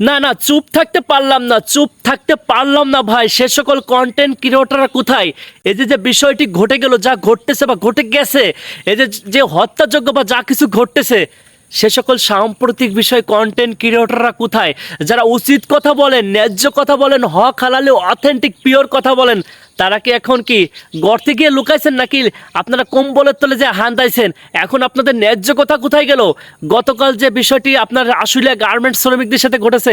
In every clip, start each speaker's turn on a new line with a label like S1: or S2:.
S1: না না, চুপ থাকতে পারলাম না, চুপ থাকতে পারলাম না ভাই। সে সকল কন্টেন্ট ক্রিয়েটররা কোথায়? এই যে যে বিষয়টি ঘটে গেল, যা ঘটতেছে বা ঘটে গেছে, এই যে যে হত্যাযোগ্য বা যা কিছু ঘটতেছে সে সকল সাম্প্রতিক বিষয় কন্টেন্ট ক্রিয়েটররা কোথায়? যারা উচিত কথা বলেন, ন্যায্য কথা বলেন, হক হালালে অথেন্টিক পিওর কথা বলেন, তারা কি এখন কি গর্তে গিয়ে লুকাইছেন নাকি আপনারা কম্বলের তলে যে হান্দাইছেন এখন আপনাদের ন্যায্য কথা কোথায় গেল? গতকাল যে বিষয়টি আপনার আশুলিয়া গার্মেন্টস শ্রমিকদের সাথে ঘটেছে,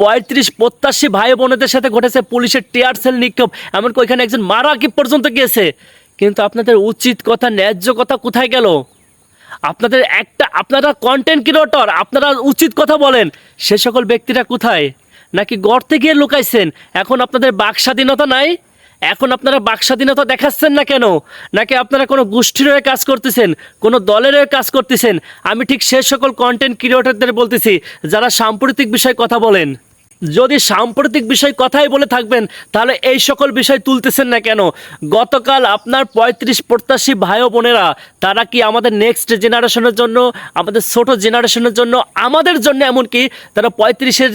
S1: পঁয়ত্রিশ প্রত্যাশী ভাই বোনেদের সাথে ঘটেছে পুলিশের টিয়ার সেল নিক্ষেপ এমনকি ওইখানে একজন মারা কি পর্যন্ত গিয়েছে। কিন্তু আপনাদের উচিত কথা, ন্যায্য কথা কোথায় গেল? আপনাদের একটা, আপনারা কন্টেন্ট ক্রিয়েটর আপনারা উচিত কথা বলেন, সে সকল ব্যক্তিরা কোথায়? নাকি গড়তে গিয়ে লুকাইছেন? এখন আপনাদের বাক স্বাধীনতা নাই? এখন আপনারা বাক স্বাধীনতা দেখাচ্ছেন না কেন? নাকি আপনারা কোনো গোষ্ঠীর হয়ে কাজ করতেছেন? কোনো দলের হয়ে কাজ করতেছেন? আমি ঠিক সে সকল কন্টেন্ট ক্রিয়েটরদের বলতেছি, যারা সাম্প্রতিক বিষয়ে কথা বলেন। যদি সাম্প্রতিক বিষয় কথাই বলে থাকবেন, তাহলে এই সকল বিষয় তুলতেছেন না কেন? গতকাল আপনার পঁয়ত্রিশ প্রত্যাশী ভাই বোনেরা, তারা কি আমাদের নেক্সট জেনারেশনের জন্য, আমাদের ছোট জেনারেশনের জন্য, আমাদের জন্য এমনকি তারা পঁয়ত্রিশের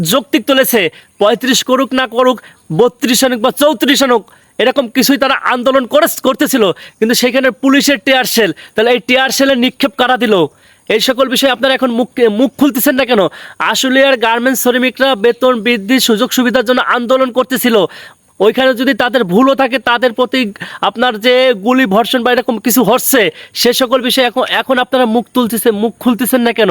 S1: যৌক্তিক তুলেছে? পঁয়ত্রিশ করুক না করুক, বত্রিশ আনুক বা চৌত্রিশ আনুক এরকম কিছুই তারা আন্দোলন করে করতেছিল, কিন্তু সেখানে পুলিশের টিয়ার সেল তাহলে এই টিয়ার সেলের নিক্ষেপ কারা দিল? এই সকল বিষয়ে আপনারা এখন মুখ মুখ খুলতেছেন না কেন? আসলে আর গার্মেন্টস শ্রমিকরা বেতন বৃদ্ধি, সুযোগ সুবিধার জন্য আন্দোলন করতেছিল। ওইখানে যদি তাদের ভুলও থাকে, তাদের প্রতি আপনার যে গুলি ভর্ষণ বা এরকম কিছু হচ্ছে, সে সকল বিষয়ে এখন এখন আপনারা মুখ তুলতেছেন মুখ খুলতেছেন না কেন?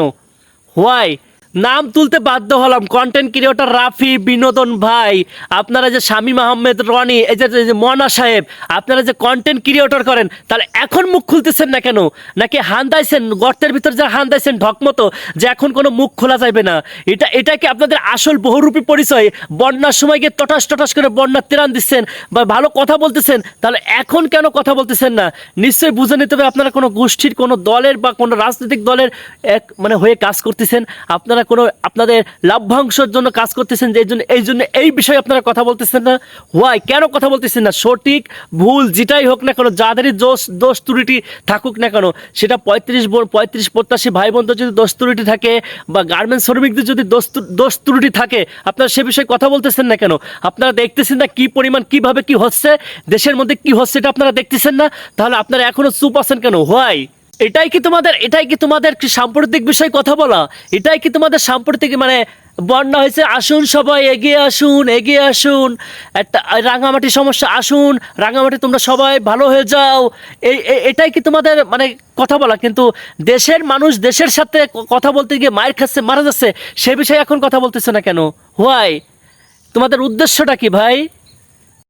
S1: হোয়াই নাম তুলতে বাধ্য হলাম। কন্টেন্ট ক্রিয়েটর রাফি বিনোদন ভাই, আপনারা যে শামীম আহমেদ রনি, এই যে মনা সাহেব, আপনারা যে কন্টেন্ট ক্রিয়েটর করেন, তাহলে এখন মুখ খুলতেছেন না কেন? নাকি হান্দাইছেন? গর্তের ভিতর যা হান্দাইছেন, ঢকমতো, যে এখন কোনো মুখ খোলা যাবে না। এটা এটা কি আপনাদের আসল বহুরূপী পরিচয়? বন্যার সময় গিয়ে টটাস টটাস করে বন্যার ত্রাণ দিচ্ছেন বা ভালো কথা বলতেছেন, তাহলে এখন কেন কথা বলতেছেন না? নিশ্চয়ই বুঝে নিতে হবে আপনারা কোনো গোষ্ঠীর, কোনো দলের বা কোনো রাজনৈতিক দলের এক মানে হয়ে কাজ করতেছেন। আপনারা কোনো আপনাদের লাভ্যাংশের জন্য কাজ করতেছেন যে এই জন্য এই জন্য এই বিষয়ে আপনারা কথা বলতেছেন না। হোয়াই কেন কথা বলতেছেন না? সঠিক, ভুল, যেটাই হোক না কেন, যাদেরই দোষ দোষ ত্রুটি থাকুক না কেন, সেটা পঁয়ত্রিশ পঁয়ত্রিশ প্রত্যাশী ভাই বোনদের যদি দোষ ত্রুটি থাকে বা গার্মেন্টস শ্রমিকদের যদি দোষ দোষ ত্রুটি থাকে, আপনারা সে বিষয়ে কথা বলতেছেন না কেন? আপনারা দেখতেছেন না কি পরিমাণ, কীভাবে কি হচ্ছে? দেশের মধ্যে কি হচ্ছে এটা আপনারা দেখতেছেন না? তাহলে আপনারা এখনও চুপ আছেন কেন? হোয়াই এটাই কি তোমাদের, এটাই কি তোমাদের সাম্প্রতিক বিষয় কথা বলা? এটাই কি তোমাদের সাম্প্রতিক মানে বন্যা হয়েছে, আসুন সবাই, এগিয়ে আসুন এগিয়ে আসুন। একটা রাঙামাটি সমস্যা, আসুন, রাঙামাটি তোমরা সবাই ভালো হয়ে যাও। এই এটাই কি তোমাদের মানে কথা বলা? কিন্তু দেশের মানুষ, দেশের সাথে কথা বলতে গিয়ে মায়ের খাচ্ছে মারা যাচ্ছে, সে বিষয়ে এখন কথা বলতেছে না কেন? হোয়াই তোমাদের উদ্দেশ্যটা কি ভাই?